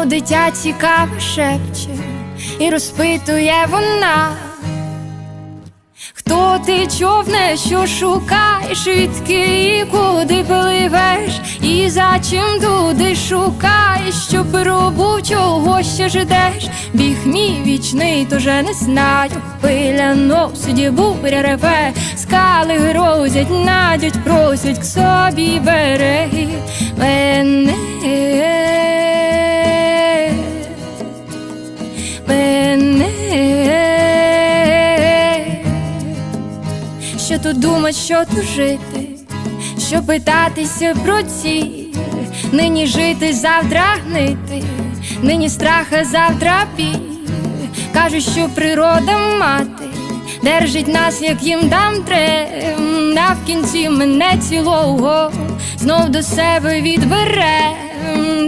Дитя цікаво шепче і розпитує вона. Хто ти човне, що шукаєш, відки і куди пливеш, і за чим туди шукаєш, що пробув, чого ще ждеш, біг мій вічний, тоже не знаю. Пиля носить, буря реве, скали грозять, надять, просять к собі береги Мене. Що тут думать, що тут жити, що питатися про ціль, нині жити, завтра гнити, нині страха, завтра біль. Кажуть, що природа мати держить нас, як їм дам трем, а в кінці мене цілого знов до себе відбере. Не